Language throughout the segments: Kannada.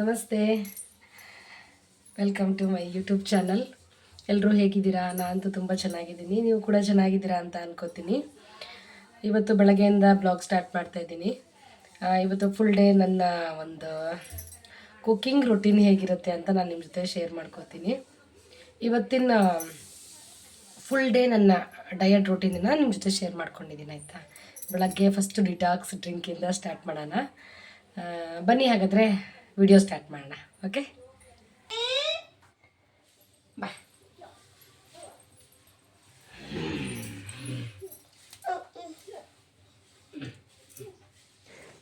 ನಮಸ್ತೆ. Welcome to my YouTube channel ಎಲ್ಲರೂ ಹೇಗಿದ್ದೀರಾ? ನಾನಂತೂ ತುಂಬ ಚೆನ್ನಾಗಿದ್ದೀನಿ. ನೀವು ಕೂಡ ಚೆನ್ನಾಗಿದ್ದೀರಾ ಅಂತ ಅನ್ಕೋತೀನಿ. ಇವತ್ತು ಬೆಳಗ್ಗೆಯಿಂದ ಬ್ಲಾಗ್ ಸ್ಟಾರ್ಟ್ ಮಾಡ್ತಾ ಇದ್ದೀನಿ. ಇವತ್ತು ಫುಲ್ ಡೇ ನನ್ನ ಒಂದು ಕುಕ್ಕಿಂಗ್ ರೊಟೀನ್ ಹೇಗಿರುತ್ತೆ ಅಂತ ನಾನು ನಿಮ್ಮ ಜೊತೆ ಶೇರ್ ಮಾಡ್ಕೋತೀನಿ. ಇವತ್ತಿನ ಫುಲ್ ಡೇ ನನ್ನ ಡಯಟ್ ರುಟೀನನ್ನ ನಿಮ್ಮ ಜೊತೆ ಶೇರ್ ಮಾಡ್ಕೊಂಡಿದ್ದೀನಿ, ಆಯಿತಾ? ಬೆಳಗ್ಗೆ ಫಸ್ಟ್ ಡಿಟಾಕ್ಸ್ ಡ್ರಿಂಕಿಂದ ಸ್ಟಾರ್ಟ್ ಮಾಡೋಣ. ಬನ್ನಿ ಹಾಗಾದರೆ. ವಿಡಿಯೋ ಸ್ಟಾರ್ಟ್ ಮಾಡೋಣ ಓಕೆ? ಬಾಯ್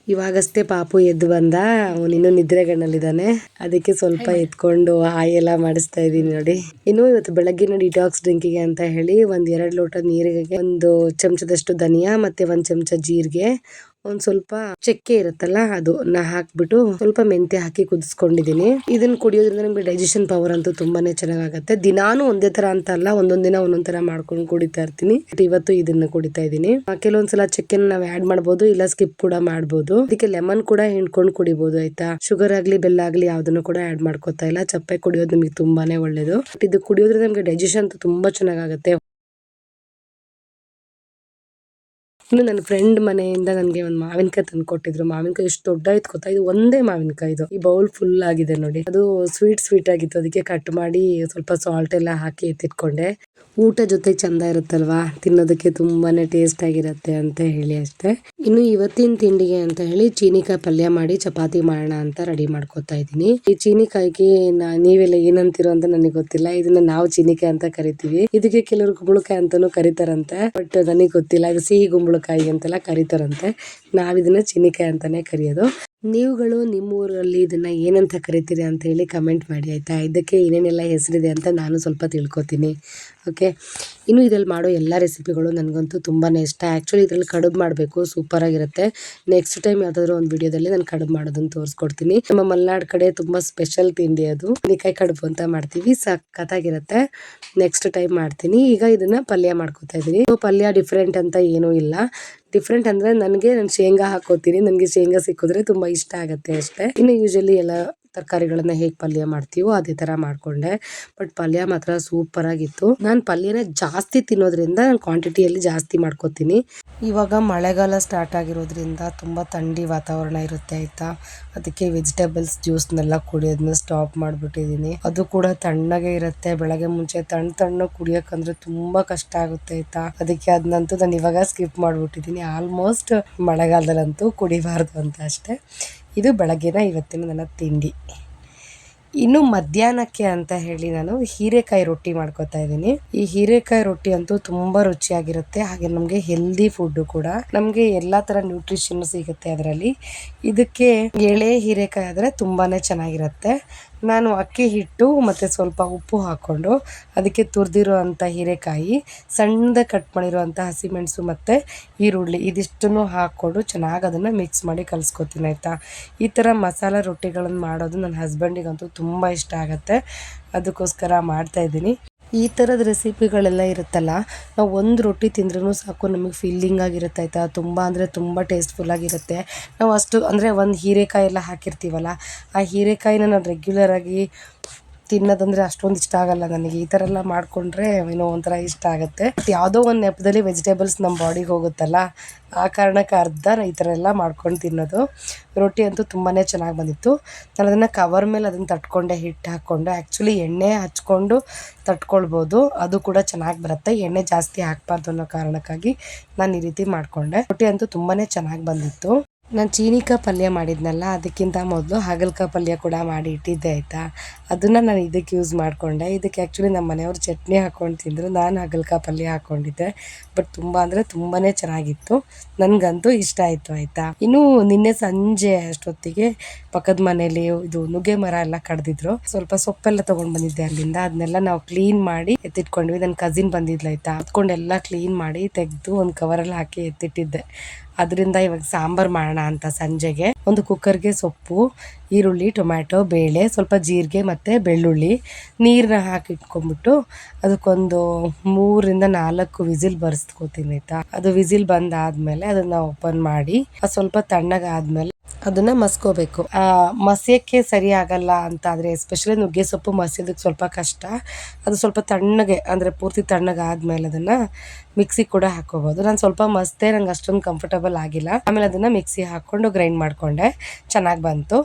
ಇವಾಗಷ್ಟೇ ಪಾಪು ಎದ್ದು ಬಂದ ಅವನಿನ್ನೂ ನಿದ್ರೆಗಣ್ಣಲ್ಲಿದ್ದಾನೆ. ಅದಕ್ಕೆ ಸ್ವಲ್ಪ ಎತ್ಕೊಂಡು ಹಾಯ್ ಎಲ್ಲ ಮಾಡಿಸ್ತಾ ಇದ್ದೀನಿ ನೋಡಿ. ಇನ್ನು ಇವತ್ತು ಬೆಳಗ್ಗಿನ ಡಿಟಾಕ್ಸ್ ಡ್ರಿಂಕಿಗೆ ಅಂತ ಹೇಳಿ ಒಂದ್ ಎರಡು ಲೋಟ ನೀರಿಗೆ ಒಂದು ಚಮಚದಷ್ಟು ಧನಿಯಾ ಮತ್ತೆ ಒಂದ್ ಚಮಚ ಜೀರಿಗೆ ಒಂದ್ ಸ್ವಲ್ಪ ಚಕ್ಕೆ ಇರುತ್ತಲ್ಲ, ಅದು ನಾ ಹಾಕ್ಬಿಟ್ಟು ಸ್ವಲ್ಪ ಮೆಂತ್ಯ ಹಾಕಿ ಕುದಿಸ್ಕೊಂಡಿದೀನಿ ಇದನ್ನ ಕುಡಿಯೋದ್ರಿಂದ ನಮ್ಗೆ ಡೈಜೆಷನ್ ಪವರ್ ಅಂತೂ ತುಂಬಾನೇ ಚೆನ್ನಾಗಾಗತ್ತೆ. ದಿನಾನು ಒಂದೇ ತರ ಅಂತ ಅಲ್ಲ, ಒಂದೊಂದ್ ದಿನ ಒಂದೊಂದ್ ತರ ಮಾಡ್ಕೊಂಡು ಕುಡಿತಾ ಇರ್ತೀನಿ. ಇವತ್ತು ಇದನ್ನ ಕುಡಿತಾ ಇದ್ದೀನಿ. ಕೆಲವೊಂದ್ಸಲ ಚಕ್ಕೆನ ನಾವ್ ಆಡ್ ಮಾಡ್ಬೋದು, ಇಲ್ಲ ಸ್ಕಿಪ್ ಕೂಡ ಮಾಡ್ಬೋದು. ಅದಕ್ಕೆ ಲೆಮನ್ ಕೂಡ ಹಿಂಡ್ಕೊಂಡು ಕುಡಿಬಹುದು ಆಯ್ತಾ? ಶುಗರ್ ಆಗ್ಲಿ ಬೆಲ್ಲ ಆಗ್ಲಿ ಯಾವ್ದನ್ನು ಕೂಡ ಆಡ್ ಮಾಡ್ಕೋತಾ ಇಲ್ಲ. ಚಪ್ಪೆ ಕುಡಿಯೋದು ನಮಗೆ ತುಂಬಾನೇ ಒಳ್ಳೇದು. ಇದು ಕುಡಿಯೋದ್ರಿಂದ ನಮ್ಗೆ ಡೈಜೆಷನ್ ತುಂಬಾ ಚೆನ್ನಾಗಾಗತ್ತೆ. ಇನ್ನು ನನ್ನ ಫ್ರೆಂಡ್ ಮನೆಯಿಂದ ನನಗೆ ಒಂದು ಮಾವಿನಕಾಯಿ ತಂದು ಕೊಟ್ಟಿದ್ರು ಮಾವಿನಕಾಯಿ ಎಷ್ಟು ದೊಡ್ಡ ಇತ್ತು ಗೊತ್ತಾ? ಇದು ಒಂದೇ ಮಾವಿನಕಾಯಿ ಇದು. ಈ ಬೌಲ್ ಫುಲ್ ಆಗಿದೆ ನೋಡಿ. ಅದು ಸ್ವೀಟ್ ಸ್ವೀಟ್ ಆಗಿತ್ತು. ಅದಕ್ಕೆ ಕಟ್ ಮಾಡಿ ಸ್ವಲ್ಪ ಸಾಲ್ಟ್ ಎಲ್ಲ ಹಾಕಿ ಎತ್ತಿಟ್ಕೊಂಡೆ. ಊಟ ಜೊತೆ ಚಂದ ಇರುತ್ತಲ್ವಾ? ತಿನ್ನೋದಕ್ಕೆ ತುಂಬಾನೇ ಟೇಸ್ಟ್ ಆಗಿರುತ್ತೆ ಅಂತ ಹೇಳಿ ಅಷ್ಟೇ. ಇನ್ನು ಇವತ್ತಿನ ತಿಂಡಿಗೆ ಅಂತ ಹೇಳಿ ಚೀನಿಕಾಯಿ ಪಲ್ಯ ಮಾಡಿ ಚಪಾತಿ ಮಾಡೋಣ ಅಂತ ರೆಡಿ ಮಾಡ್ಕೊತಾ ಇದ್ದೀನಿ. ಈ ಚೀನಿಕಾಯಿಗೆ ನೀವೆಲ್ಲ ಏನಂತೀರೋ ಅಂತ ನನಗೆ ಗೊತ್ತಿಲ್ಲ. ಇದನ್ನ ನಾವು ಚೀನಿಕಾಯಿ ಅಂತ ಕರಿತೀವಿ. ಇದಕ್ಕೆ ಕೆಲವರು ಕುಂಬಳಕಾಯಿ ಅಂತಾನು ಕರೀತಾರಂತೆ ಬಟ್ ನನಗೆ ಗೊತ್ತಿಲ್ಲ. ಸಿಹಿ ಕುಂಬಳಕಾಯಿ ಅಂತೆಲ್ಲ ಕರೀತಾರಂತೆ. ನಾವಿದನ್ನ ಚೀನಿಕಾಯಿ ಅಂತಾನೆ ಕರೆಯೋದು. ನೀವುಗಳು ನಿಮ್ಮ ಊರಲ್ಲಿ ಇದನ್ನ ಏನಂತ ಕರಿತೀರಿ ಅಂತ ಹೇಳಿ ಕಮೆಂಟ್ ಮಾಡಿ, ಆಯ್ತಾ? ಇದಕ್ಕೆ ಏನೇನೆಲ್ಲ ಹೆಸರಿದೆ ಅಂತ ನಾನು ಸ್ವಲ್ಪ ತಿಳ್ಕೊತೀನಿ ಓಕೆ ಇನ್ನು ಇದ್ರಲ್ಲಿ ಮಾಡೋ ಎಲ್ಲ ರೆಸಿಪಿಗಳು ನನಗಂತೂ ತುಂಬಾ ಇಷ್ಟ. ಆ್ಯಕ್ಚುಲಿ ಇದ್ರಲ್ಲಿ ಕಡುಬು ಮಾಡಬೇಕು ಸೂಪರ್ ಆಗಿರುತ್ತೆ. ನೆಕ್ಸ್ಟ್ ಟೈಮ್ ಯಾವುದಾದ್ರೂ ಒಂದು ವಿಡಿಯೋದಲ್ಲಿ ನಾನು ಕಡುಬು ಮಾಡೋದನ್ನು ತೋರಿಸ್ಕೊಡ್ತೀನಿ. ನಮ್ಮ ಮಲೆನಾಡು ಕಡೆ ತುಂಬ ಸ್ಪೆಷಲ್ ತಿಂಡಿ ಅದು. ನಿಕಾಯಿ ಕಡುಬು ಅಂತ ಮಾಡ್ತೀವಿ, ಸಖತ್ತಾಗಿರುತ್ತೆ. ನೆಕ್ಸ್ಟ್ ಟೈಮ್ ಮಾಡ್ತೀನಿ. ಈಗ ಇದನ್ನು ಪಲ್ಯ ಮಾಡ್ಕೊತಾ ಇದ್ದೀನಿ ಪಲ್ಯ ಡಿಫ್ರೆಂಟ್ ಅಂತ ಏನೂ ಇಲ್ಲ. ಡಿಫ್ರೆಂಟ್ ಅಂದ್ರೆ ನನಗೆ ನಾನು ಶೇಂಗಾ ಹಾಕೋತೀನಿ ನನಗೆ ಶೇಂಗಾ ಸಿಕ್ಕಿದ್ರೆ ತುಂಬಾ ಇಷ್ಟ ಆಗುತ್ತೆ ಅಷ್ಟೇ. ಇನ್ನು ಯೂಶ್ವಲಿ ಎಲ್ಲ ತರಕಾರಿಗಳನ್ನ ಹೇಗೆ ಪಲ್ಯ ಮಾಡ್ತೀವೋ ಅದೇ ತರ ಮಾಡ್ಕೊಂಡೆ. ಬಟ್ ಪಲ್ಯ ಮಾತ್ರ ಸೂಪರ್ ಆಗಿತ್ತು. ನಾನು ಪಲ್ಯನ ಜಾಸ್ತಿ ತಿನ್ನೋದ್ರಿಂದ ನಾನು ಕ್ವಾಂಟಿಟಿಯಲ್ಲಿ ಜಾಸ್ತಿ ಮಾಡ್ಕೋತೀನಿ. ಇವಾಗ ಮಳೆಗಾಲ ಸ್ಟಾರ್ಟ್ ಆಗಿರೋದ್ರಿಂದ ತುಂಬ ಥಂಡಿ ವಾತಾವರಣ ಇರುತ್ತೆ ಆಯ್ತಾ? ಅದಕ್ಕೆ ವೆಜಿಟೇಬಲ್ಸ್ ಜ್ಯೂಸ್ನೆಲ್ಲ ಕುಡಿಯೋದನ್ನ ಸ್ಟಾಪ್ ಮಾಡಿಬಿಟ್ಟಿದ್ದೀನಿ ಅದು ಕೂಡ ತಣ್ಣಗೆ ಇರುತ್ತೆ. ಬೆಳಗ್ಗೆ ಮುಂಚೆ ತಣ್ಣ ತಣ್ಣ ಕುಡಿಯೋಕ್ಕಂದ್ರೆ ತುಂಬ ಕಷ್ಟ ಆಗುತ್ತೆ ಆಯ್ತಾ? ಅದಕ್ಕೆ ಅದನ್ನಂತೂ ನಾನು ಇವಾಗ ಸ್ಕಿಪ್ ಮಾಡಿಬಿಟ್ಟಿದ್ದೀನಿ ಆಲ್ಮೋಸ್ಟ್ ಮಳೆಗಾಲದಲ್ಲಂತೂ ಕುಡಿಬಾರ್ದು ಅಂತ ಅಷ್ಟೇ. ಇದು ಬೆಳಗ್ಗಿನ ಇವತ್ತಿನ ನನ್ನ ತಿಂಡಿ. ಇನ್ನು ಮಧ್ಯಾಹ್ನಕ್ಕೆ ಅಂತ ಹೇಳಿ ನಾನು ಹೀರೆಕಾಯಿ ರೊಟ್ಟಿ ಮಾಡ್ಕೊತಾ ಇದ್ದೀನಿ. ಈ ಹೀರೆಕಾಯಿ ರೊಟ್ಟಿ ಅಂತೂ ತುಂಬಾ ರುಚಿಯಾಗಿರುತ್ತೆ. ಹಾಗೆ ನಮಗೆ ಹೆಲ್ದಿ ಫುಡ್ ಕೂಡ. ನಮಗೆ ಎಲ್ಲಾ ತರ ನ್ಯೂಟ್ರಿಷನ್ ಸಿಗುತ್ತೆ ಅದರಲ್ಲಿ. ಇದಕ್ಕೆ ಎಳೆ ಹೀರೆಕಾಯಿ ಆದರೆ ತುಂಬಾನೇ ಚೆನ್ನಾಗಿರುತ್ತೆ. ನಾನು ಅಕ್ಕಿ ಹಿಟ್ಟು ಮತ್ತು ಸ್ವಲ್ಪ ಉಪ್ಪು ಹಾಕ್ಕೊಂಡು ಅದಕ್ಕೆ ತುರಿದಿರೋ ಅಂಥ ಹೀರೆಕಾಯಿ, ಸಣ್ಣದ ಕಟ್ ಮಾಡಿರುವಂಥ ಹಸಿಮೆಣಸು ಮತ್ತು ಈರುಳ್ಳಿ ಇದಿಷ್ಟನ್ನು ಹಾಕ್ಕೊಂಡು ಚೆನ್ನಾಗಿ ಅದನ್ನು ಮಿಕ್ಸ್ ಮಾಡಿ ಕಲಿಸ್ಕೊತೀನಿ ಆಯಿತಾ? ಈ ಥರ ಮಸಾಲ ರೊಟ್ಟಿಗಳನ್ನು ಮಾಡೋದು ನನ್ನ ಹಸ್ಬೆಂಡಿಗಂತೂ ತುಂಬ ಇಷ್ಟ ಆಗುತ್ತೆ. ಅದಕ್ಕೋಸ್ಕರ ಮಾಡ್ತಾಯಿದ್ದೀನಿ ಈ ಥರದ ರೆಸಿಪಿಗಳೆಲ್ಲ ಇರುತ್ತಲ್ಲ, ನಾವು ಒಂದು ರೊಟ್ಟಿ ತಿಂದ್ರೂ ಸಾಕು, ನಮಗೆ ಫೀಲಿಂಗ್ ಆಗಿರುತ್ತೆ ಆಯಿತಾ? ತುಂಬ ಅಂದರೆ ತುಂಬ ಟೇಸ್ಟ್ಫುಲ್ ಆಗಿರುತ್ತೆ. ನಾವು ಅಷ್ಟು ಅಂದರೆ ಒಂದು ಹೀರೆಕಾಯಿ ಎಲ್ಲ ಹಾಕಿರ್ತೀವಲ್ಲ, ಆ ಹೀರೆಕಾಯಿನ ನಾನು ರೆಗ್ಯುಲರಾಗಿ ತಿನ್ನೋದಂದ್ರೆ ಅಷ್ಟೊಂದು ಇಷ್ಟ ಆಗಲ್ಲ ನನಗೆ. ಈ ಥರ ಎಲ್ಲ ಮಾಡಿಕೊಂಡ್ರೆ ಏನೋ ಒಂಥರ ಇಷ್ಟ ಆಗುತ್ತೆ. ಯಾವುದೋ ಒಂದು ನೆಪದಲ್ಲಿ ವೆಜಿಟೇಬಲ್ಸ್ ನಮ್ಮ ಬಾಡಿಗೆ ಹೋಗುತ್ತಲ್ಲ, ಆ ಕಾರಣಕ್ಕೆ ಅರ್ಧ ಈ ಥರ ಎಲ್ಲ ಮಾಡ್ಕೊಂಡು ತಿನ್ನೋದು. ರೊಟ್ಟಿ ಅಂತೂ ತುಂಬಾ ಚೆನ್ನಾಗಿ ಬಂದಿತ್ತು. ನಾನು ಅದನ್ನು ಕವರ್ ಮೇಲೆ ಅದನ್ನು ತಟ್ಕೊಂಡೆ ಹಿಟ್ಟು ಹಾಕ್ಕೊಂಡು. ಆ್ಯಕ್ಚುಲಿ ಎಣ್ಣೆ ಹಚ್ಕೊಂಡು ತಟ್ಕೊಳ್ಬೋದು. ಅದು ಕೂಡ ಚೆನ್ನಾಗಿ ಬರುತ್ತೆ. ಎಣ್ಣೆ ಜಾಸ್ತಿ ಹಾಕ್ಬಾರ್ದು ಅನ್ನೋ ಕಾರಣಕ್ಕಾಗಿ ನಾನು ಈ ರೀತಿ ಮಾಡಿಕೊಂಡೆ. ರೊಟ್ಟಿ ಅಂತೂ ತುಂಬಾ ಚೆನ್ನಾಗಿ ಬಂದಿತ್ತು. ನಾನು ಚೀನಿಕಾಯಿ ಪಲ್ಯ ಮಾಡಿದ್ನಲ್ಲ, ಅದಕ್ಕಿಂತ ಮೊದಲು ಹಾಗಲಕಾಯಿ ಪಲ್ಯ ಕೂಡ ಮಾಡಿ ಇಟ್ಟಿದ್ದೆ, ಆಯಿತಾ? ಅದನ್ನು ನಾನು ಇದಕ್ಕೆ ಯೂಸ್ ಮಾಡಿಕೊಂಡೆ. ಇದಕ್ಕೆ ಆ್ಯಕ್ಚುಲಿ ನಮ್ಮ ಮನೆಯವರು ಚಟ್ನಿ ಹಾಕ್ಕೊಂಡು ತಿಂದರು. ನಾನು ಹಾಗಲಕಾಯಿ ಪಲ್ಯ ಹಾಕ್ಕೊಂಡಿದ್ದೆ ಬಟ್ ತುಂಬ ಅಂದರೆ ತುಂಬಾ ಚೆನ್ನಾಗಿತ್ತು. ನನಗಂತೂ ಇಷ್ಟ ಆಯಿತು, ಆಯಿತಾ? ಇನ್ನೂ ನಿನ್ನೆ ಸಂಜೆ ಅಷ್ಟೊತ್ತಿಗೆ ಪಕ್ಕದ ಮನೇಲಿ ಇದು ನುಗ್ಗೆ ಮರ ಎಲ್ಲ ಕಡ್ದಿದ್ರು. ಸ್ವಲ್ಪ ಸೊಪ್ಪೆಲ್ಲ ತೊಗೊಂಡು ಬಂದಿದ್ದೆ ಅಲ್ಲಿಂದ. ಅದನ್ನೆಲ್ಲ ನಾವು ಕ್ಲೀನ್ ಮಾಡಿ ಎತ್ತಿಟ್ಕೊಂಡ್ವಿ. ನನ್ನ ಕಸಿನ್ ಬಂದಿದ್ಲು, ಆಯಿತಾ? ಹತ್ಕೊಂಡೆಲ್ಲ ಕ್ಲೀನ್ ಮಾಡಿ ತೆಗೆದು ಒಂದು ಕವರಲ್ಲಿ ಹಾಕಿ ಎತ್ತಿಟ್ಟಿದ್ದೆ. ಅದರಿಂದ ಇವಾಗ ಸಾಂಬಾರು ಮಾಡೋಣ ಅಂತ ಸಂಜೆಗೆ. ಒಂದು ಕುಕ್ಕರ್ಗೆ ಸೊಪ್ಪು, ಈರುಳ್ಳಿ, ಟೊಮ್ಯಾಟೊ, ಬೇಳೆ, ಸ್ವಲ್ಪ ಜೀರಿಗೆ ಮತ್ತು ಬೆಳ್ಳುಳ್ಳಿ ನೀರನ್ನ ಹಾಕಿ ಇಟ್ಕೊಂಡ್ಬಿಟ್ಟು ಅದಕ್ಕೊಂದು ಮೂರಿಂದ ನಾಲ್ಕು ವಿಸಿಲ್ ಬರ್ಸ್ಕೊತೀನಿ ಆಯ್ತಾ? ಅದು ವಿಸಿಲ್ ಬಂದಾದ್ಮೇಲೆ ಅದನ್ನ ಓಪನ್ ಮಾಡಿ, ಅದು ಸ್ವಲ್ಪ ತಣ್ಣಗಾದ್ಮೇಲೆ ಅದನ್ನ ಮಸ್ಕೋಬೇಕು. ಮಸಿಯಕ್ಕೆ ಸರಿ ಆಗಲ್ಲ ಅಂತ ಆದ್ರೆ ಎಸ್ಪೆಷಲಿ ನುಗ್ಗೆ ಸೊಪ್ಪು ಮಸಿಯೋದಕ್ಕೆ ಸ್ವಲ್ಪ ಕಷ್ಟ. ಅದು ಸ್ವಲ್ಪ ತಣ್ಣಗೆ, ಅಂದ್ರೆ ಪೂರ್ತಿ ತಣ್ಣಗೆ ಆದ್ಮೇಲೆ ಅದನ್ನ ಮಿಕ್ಸಿ ಕೂಡ ಹಾಕೋಬಹುದು ನಾನು ಸ್ವಲ್ಪ ಮಸ್ತೆ ನಂಗೆ ಅಷ್ಟೊಂದು ಕಂಫರ್ಟಬಲ್ ಆಗಿಲ್ಲ. ಆಮೇಲೆ ಅದನ್ನ ಮಿಕ್ಸಿ ಹಾಕೊಂಡು ಗ್ರೈಂಡ್ ಮಾಡ್ಕೊಂಡೆ. ಚೆನ್ನಾಗಿ ಬಂತು.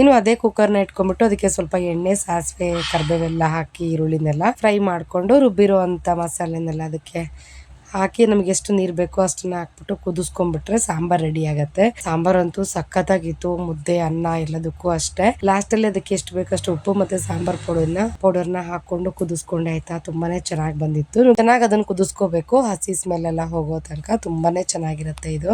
ಇನ್ನು ಅದೇ ಕುಕ್ಕರ್ನ ಇಟ್ಕೊಂಡ್ಬಿಟ್ಟು ಅದಕ್ಕೆ ಸ್ವಲ್ಪ ಎಣ್ಣೆ, ಸಾಸಿವೆ, ಕರ್ಬೇವೆಲ್ಲ ಹಾಕಿ, ಈರುಳ್ಳಿನೆಲ್ಲ ಫ್ರೈ ಮಾಡಿಕೊಂಡು ರುಬ್ಬಿರೋ ಅಂಥ ಮಸಾಲೆನೆಲ್ಲ ಅದಕ್ಕೆ ಹಾಕಿ ನಮ್ಗೆ ಎಷ್ಟು ನೀರು ಬೇಕು ಅಷ್ಟನ್ನ ಹಾಕ್ಬಿಟ್ಟು ಕುದಿಸ್ಕೊಂಡ್ಬಿಟ್ರೆ ಸಾಂಬಾರ್ ರೆಡಿ ಆಗತ್ತೆ. ಸಾಂಬಾರ್ ಅಂತೂ ಸಖತ್ತಾಗಿತ್ತು, ಮುದ್ದೆ, ಅನ್ನ ಎಲ್ಲದಕ್ಕೂ ಅಷ್ಟೇ. ಲಾಸ್ಟ್ ಅಲ್ಲಿ ಅದಕ್ಕೆ ಎಷ್ಟು ಬೇಕಷ್ಟು ಉಪ್ಪು ಮತ್ತೆ ಸಾಂಬಾರ್ ಪೌಡರ್ನ ಪೌಡರ್ನ ಹಾಕೊಂಡು ಕುದಿಸ್ಕೊಂಡೆ ಆಯ್ತಾ? ತುಂಬಾನೇ ಚೆನ್ನಾಗಿ ಬಂದಿತ್ತು. ಚೆನ್ನಾಗಿ ಅದನ್ನ ಕುದಿಸ್ಕೋಬೇಕು. ಹಸಿ ಸ್ಮೆಲ್ ಎಲ್ಲ ಹೋಗೋ ತನಕ ತುಂಬಾನೇ ಚೆನ್ನಾಗಿರುತ್ತೆ ಇದು.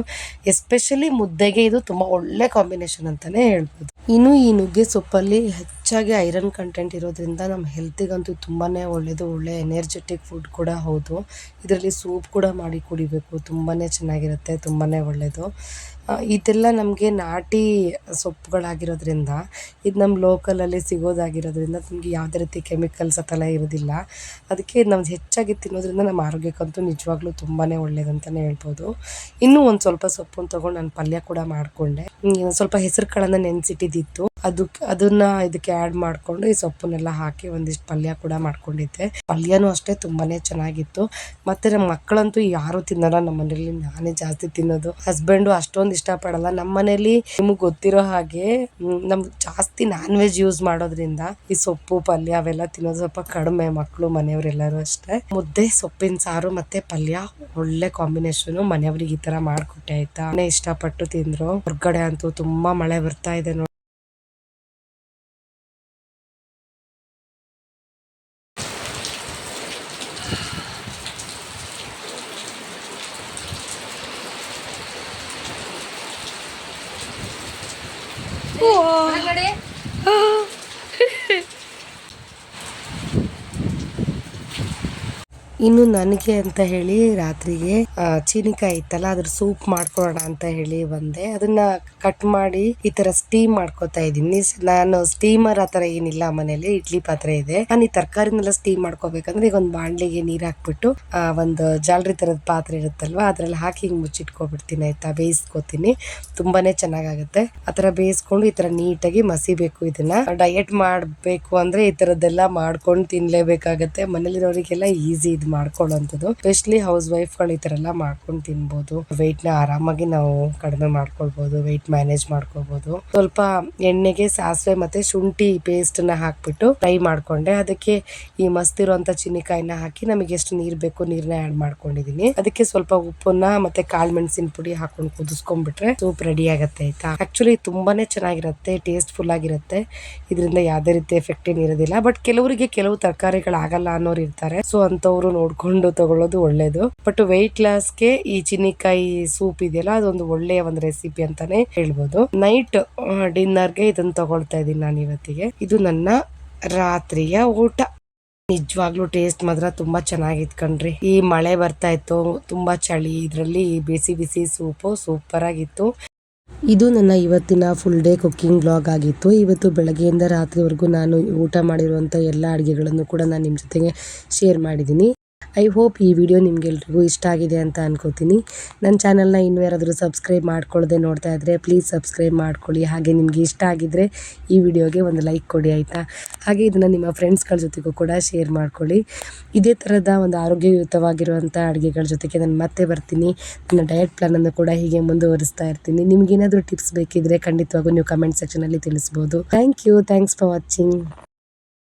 ಎಸ್ಪೆಷಲಿ ಮುದ್ದೆಗೆ ಇದು ತುಂಬಾ ಒಳ್ಳೆ ಕಾಂಬಿನೇಷನ್ ಅಂತಾನೆ ಹೇಳ್ಬೋದು. ಇನ್ನು ಈ ನುಗ್ಗೆ ಸೊಪ್ಪಲ್ಲಿ ಹೆಚ್ಚಾಗಿ ಐರನ್ ಕಂಟೆಂಟ್ ಇರೋದ್ರಿಂದ ನಮ್ಮ ಹೆಲ್ತಿಗಂತೂ ತುಂಬಾ ಒಳ್ಳೆಯದು ಒಳ್ಳೆ ಎನರ್ಜೆಟಿಕ್ ಫುಡ್ ಕೂಡ ಹೌದು. ಇದರಲ್ಲಿ ಸೂಪ್ ಕೂಡ ಮಾಡಿ ಕುಡಿಬೇಕು ತುಂಬಾ ಚೆನ್ನಾಗಿರುತ್ತೆ ತುಂಬಾ ಒಳ್ಳೆಯದು ಇದೆಲ್ಲ ನಮಗೆ ನಾಟಿ ಸೊಪ್ಪುಗಳಾಗಿರೋದ್ರಿಂದ, ಇದು ನಮ್ಮ ಲೋಕಲಲ್ಲಿ ಸಿಗೋದಾಗಿರೋದ್ರಿಂದ ನಮಗೆ ಯಾವುದೇ ರೀತಿ ಕೆಮಿಕಲ್ಸ್ ಆ ಇರೋದಿಲ್ಲ. ಅದಕ್ಕೆ ನಾವು ಹೆಚ್ಚಾಗಿ ತಿನ್ನೋದ್ರಿಂದ ನಮ್ಮ ಆರೋಗ್ಯಕ್ಕಂತೂ ನಿಜವಾಗ್ಲೂ ತುಂಬಾ ಒಳ್ಳೇದು ಅಂತಲೇ ಹೇಳ್ಬೋದು. ಇನ್ನೂ ಒಂದು ಸ್ವಲ್ಪ ಸೊಪ್ಪನ್ನು ತೊಗೊಂಡು ನಾನು ಪಲ್ಯ ಕೂಡ ಮಾಡಿಕೊಂಡೆ. ಸ್ವಲ್ಪ ಹೆಸರು ಕಾಳನ್ನು ನೆನೆಸಿಟ್ಟಿದ್ದಿತ್ತು. ಅದಕ್ಕೆ ಅದನ್ನ ಇದಕ್ಕೆ ಆ್ಯಡ್ ಮಾಡಿಕೊಂಡು ಈ ಸೊಪ್ಪನ್ನೆಲ್ಲ ಹಾಕಿ ಒಂದಿಷ್ಟು ಪಲ್ಯ ಕೂಡ ಮಾಡ್ಕೊಂಡಿದ್ದೆ. ಪಲ್ಯನೂ ಅಷ್ಟೇ ತುಂಬಾನೇ ಚೆನ್ನಾಗಿತ್ತು. ಮತ್ತೆ ನಮ್ಮ ಮಕ್ಕಳಂತೂ ಯಾರು ತಿನ್ನಲ್ಲ ನಮ್ಮ ಮನೇಲಿ ನಾನೇ ಜಾಸ್ತಿ ತಿನ್ನೋದು. ಹಸ್ಬೆಂಡು ಅಷ್ಟೊಂದು ಇಷ್ಟಪಡಲ್ಲ. ನಮ್ಮ ಮನೇಲಿ ನಿಮಗೆ ಗೊತ್ತಿರೋ ಹಾಗೆ ನಮ್ಗೆ ಜಾಸ್ತಿ ನಾನ್ ವೆಜ್ ಯೂಸ್ ಮಾಡೋದ್ರಿಂದ ಈ ಸೊಪ್ಪು, ಪಲ್ಯ ಅವೆಲ್ಲ ತಿನ್ನೋದು ಸ್ವಲ್ಪ ಕಡಿಮೆ. ಮಕ್ಕಳು ಮನೆಯವರೆಲ್ಲರೂ ಅಷ್ಟೇ. ಮುದ್ದೆ, ಸೊಪ್ಪಿನ ಸಾರು ಮತ್ತೆ ಪಲ್ಯ ಒಳ್ಳೆ ಕಾಂಬಿನೇಷನ್ ಮನೆಯವ್ರಿಗೆ ಈ ತರ ಮಾಡ್ಕೊಟ್ಟೆ ಆಯ್ತಾ? ಇಷ್ಟಪಟ್ಟು ತಿಂದ್ರು. ಹೊರ್ಗಡೆ ಅಂತೂ ತುಂಬಾ ಮಳೆ ಬರ್ತಾ ಇದೆ ಒಳಗಡೆ ಇನ್ನು ನನಗೆ ಅಂತ ಹೇಳಿ ರಾತ್ರಿಗೆ ಚೀನಿಕಾಯಿ ಇತ್ತಲ್ಲ, ಅದ್ರ ಸೂಪ್ ಮಾಡ್ಕೊಳ್ಳೋಣ ಅಂತ ಹೇಳಿ ಬಂದೆ. ಅದನ್ನ ಕಟ್ ಮಾಡಿ ಈ ತರ ಸ್ಟೀಮ್ ಮಾಡ್ಕೊತಾ ಇದ್ದೀನಿ. ನಾನು ಸ್ಟೀಮರ್ ಆತರ ಏನಿಲ್ಲ ಮನೇಲಿ ಇಡ್ಲಿ ಪಾತ್ರೆ ಇದೆ. ನಾನು ಈ ತರಕಾರಿನೆಲ್ಲ ಸ್ಟೀಮ್ ಮಾಡ್ಕೋಬೇಕಂದ್ರೆ ಈಗ ಒಂದು ಬಾಣ್ಲಿಗೆ ನೀರ್ ಹಾಕ್ಬಿಟ್ಟು, ಆ, ಒಂದು ಜಾಲರಿ ತರದ ಪಾತ್ರೆ ಇರುತ್ತಲ್ವಾ, ಅದ್ರಲ್ಲಿ ಹಾಕಿ ಹಿಂಗ್ ಮುಚ್ಚಿಟ್ಕೊಬಿಡ್ತೀನಿ, ಆಯ್ತಾ? ಬೇಯಿಸ್ಕೋತೀನಿ. ತುಂಬಾನೇ ಚೆನ್ನಾಗಾಗುತ್ತೆ. ಆತರ ಬೇಯಿಸ್ಕೊಂಡು ಈ ತರ ನೀಟಾಗಿ ಮಸಿಬೇಕು ಇದನ್ನ. ಡಯಟ್ ಮಾಡ್ಬೇಕು ಅಂದ್ರೆ ಈ ತರದ್ದೆಲ್ಲ ಮಾಡ್ಕೊಂಡು ತಿನ್ಲೇಬೇಕಾಗತ್ತೆ. ಮನೇಲಿರೋರಿಗೆಲ್ಲ ಈಸಿ ಇದು ಮಾಡ್ಕೊಳ್ಳೋಂಥದ್ದು. ಸ್ಪೆಷಲಿ ಹೌಸ್ ವೈಫ್ಗಳು ಈ ಥರ ಎಲ್ಲ ಮಾಡ್ಕೊಂಡು ತಿನ್ಬೋದು. ನ ಆರಾಮಾಗಿ ನಾವು ಕಡಿಮೆ ಮಾಡ್ಕೊಳ್ಬೋದು ವೆಯ್ಟ್ ಮ್ಯಾನೇಜ್ ಮಾಡ್ಕೋಬಹುದು ಸ್ವಲ್ಪ ಎಣ್ಣೆಗೆ ಸಾಸಿವೆ ಮತ್ತೆ ಶುಂಠಿ ಪೇಸ್ಟ್ನ ಹಾಕ್ಬಿಟ್ಟು ಫ್ರೈ ಮಾಡ್ಕೊಂಡೆ. ಅದಕ್ಕೆ ಈ ಮಸ್ತಿರುವಂತ ಚಿನ್ನಿಕಾಯಿನ ಹಾಕಿ ನಮಗೆ ಎಷ್ಟು ನೀರ್ ಬೇಕು ನೀರನ್ನ ಆಡ್ ಮಾಡ್ಕೊಂಡಿದೀನಿ ಅದಕ್ಕೆ ಸ್ವಲ್ಪ ಉಪ್ಪನ್ನ ಮತ್ತೆ ಕಾಳು ಮೆಣಸಿನ ಪುಡಿ ಹಾಕೊಂಡು ಕುದಿಸ್ಕೊಂಡ್ಬಿಟ್ರೆ ಸೂಪ್ ರೆಡಿ ಆಗುತ್ತೆ ಆಯ್ತಾ? ಆಕ್ಚುಲಿ ತುಂಬಾನೇ ಚೆನ್ನಾಗಿರುತ್ತೆ ಟೇಸ್ಟ್ ಫುಲ್ ಆಗಿರುತ್ತೆ. ಇದರಿಂದ ಯಾವುದೇ ರೀತಿ ಎಫೆಕ್ಟ್ ಏನಿರೋದಿಲ್ಲ ಬಟ್ ಕೆಲವರಿಗೆ ಕೆಲವು ತರಕಾರಿಗಳು ಆಗಲ್ಲ ಅನ್ನೋರು ಇರ್ತಾರೆ. ಸೊ ಅಂತವ್ರು ನೋಡ್ಕೊಂಡು ತಗೊಳ್ಳೋದು ಒಳ್ಳೇದು. ಬಟ್ ವೆಯ್ಟ್ ಲಾಸ್ಗೆ ಈ ಚಿನ್ನಿಕಾಯಿ ಸೂಪ್ ಇದೆಯಲ್ಲ, ಅದೊಂದು ಒಳ್ಳೆಯ ಒಂದು ರೆಸಿಪಿ ಅಂತಾನೆ ಹೇಳ್ಬೋದು. ನೈಟ್ ಡಿನ್ನರ್ಗೆ ಇದನ್ನ ತಗೊಳ್ತಾ ಇದ್ದೀನಿ ನಾನು ಇವತ್ತಿಗೆ. ಇದು ನನ್ನ ರಾತ್ರಿಯ ಊಟ. ನಿಜವಾಗ್ಲೂ ಟೇಸ್ಟ್ ಮಾತ್ರ ತುಂಬಾ ಚೆನ್ನಾಗಿತ್ತು ಕಣ್ರಿ. ಈ ಮಳೆ ಬರ್ತಾ ಇತ್ತು, ತುಂಬಾ ಚಳಿ, ಇದರಲ್ಲಿ ಬಿಸಿ ಬಿಸಿ ಸೂಪು ಸೂಪರ್ ಆಗಿತ್ತು. ಇದು ನನ್ನ ಇವತ್ತಿನ ಫುಲ್ ಡೇ ಕುಕ್ಕಿಂಗ್ ಬ್ಲಾಗ್ ಆಗಿತ್ತು. ಇವತ್ತು ಬೆಳಗ್ಗೆಯಿಂದ ರಾತ್ರಿವರೆಗೂ ನಾನು ಊಟ ಮಾಡಿರುವಂಥ ಎಲ್ಲ ಅಡುಗೆಗಳನ್ನು ಕೂಡ ನಾನು ನಿಮ್ಮ ಜೊತೆಗೆ ಶೇರ್ ಮಾಡಿದ್ದೀನಿ. ಐ ಹೋಪ್ ಈ ವಿಡಿಯೋ ನಿಮಗೆಲ್ರಿಗೂ ಇಷ್ಟ ಆಗಿದೆ ಅಂತ ಅನ್ಕೋತೀನಿ. ನನ್ನ ಚಾನಲ್ನ ಇನ್ನೂ ಯಾರಾದರೂ ಸಬ್ಸ್ಕ್ರೈಬ್ ಮಾಡ್ಕೊಳ್ಳದೆ ನೋಡ್ತಾ ಇದ್ದರೆ ಪ್ಲೀಸ್ ಸಬ್ಸ್ಕ್ರೈಬ್ ಮಾಡ್ಕೊಳ್ಳಿ. ಹಾಗೆ ನಿಮಗೆ ಇಷ್ಟ ಆಗಿದ್ದರೆ ಈ ವಿಡಿಯೋಗೆ ಒಂದು ಲೈಕ್ ಕೊಡಿ ಆಯಿತಾ? ಹಾಗೆ ಇದನ್ನು ನಿಮ್ಮ ಫ್ರೆಂಡ್ಸ್ಗಳ ಜೊತೆಗೂ ಕೂಡ ಶೇರ್ ಮಾಡ್ಕೊಳ್ಳಿ. ಇದೇ ಥರದ ಒಂದು ಆರೋಗ್ಯಯುತವಾಗಿರುವಂಥ ಅಡುಗೆಗಳ ಜೊತೆಗೆ ನಾನು ಮತ್ತೆ ಬರ್ತೀನಿ. ನನ್ನ ಡಯಟ್ ಪ್ಲಾನನ್ನು ಕೂಡ ಹೀಗೆ ಮುಂದುವರಿಸ್ತಾ ಇರ್ತೀನಿ. ನಿಮ್ಗೇನಾದರೂ ಟಿಪ್ಸ್ ಬೇಕಿದ್ದರೆ ಖಂಡಿತವಾಗೂ ನೀವು ಕಮೆಂಟ್ ಸೆಕ್ಷನಲ್ಲಿ ತಿಳಿಸ್ಬೋದು. Thank you thanks for watching